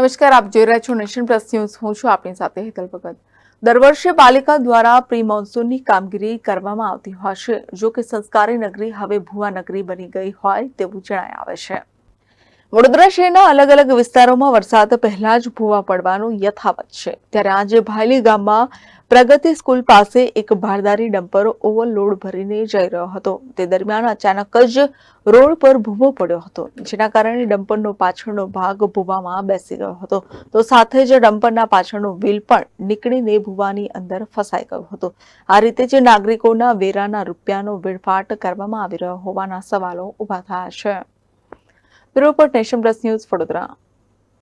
નમસ્કાર, આપ જોઈ રહ્યા છો નેશન પ્લસ ન્યૂઝ. હું છું આપની સાથે હેતલ ભગત. દર વર્ષે પાલિકા દ્વારા પ્રી મોન્સૂનની કામગીરી કરવામાં આવતી હોય છે. જો કે સંસ્કારી નગરી હવે ભુવા નગરી બની ગઈ હોય તેવું જણાય આવે છે. વડોદરા શહેરના અલગ અલગ વિસ્તારોમાં વરસાદ પહેલા જ ભૂવા પડવાનું યથાવત છે. ત્યારે આજે ભાયલી ગામમાં પ્રગતિ સ્કૂલ પાસે એક ભારદારી ડમ્પર ઓવરલોડ ભરીને જઈ રહ્યો હતો. તે દરમિયાન અચાનક જ રોડ પર ભૂવો પડ્યો હતો, જેના કારણે ડમ્પરનો પાછળનો ભાગ ભૂવામાં બેસી ગયો હતો. તો સાથે જ ડમ્પરના પાછળનો વ્હીલ પણ નીકળીને ભૂવાની અંદર ફસાઈ ગયો હતો. આ રીતે જ નાગરિકોના વેરાના રૂપિયાનો વેડફાટ કરવામાં આવી રહ્યો હોવાના સવાલો ઊભા થયા છે. Bureau Nation Plus News Vadodara.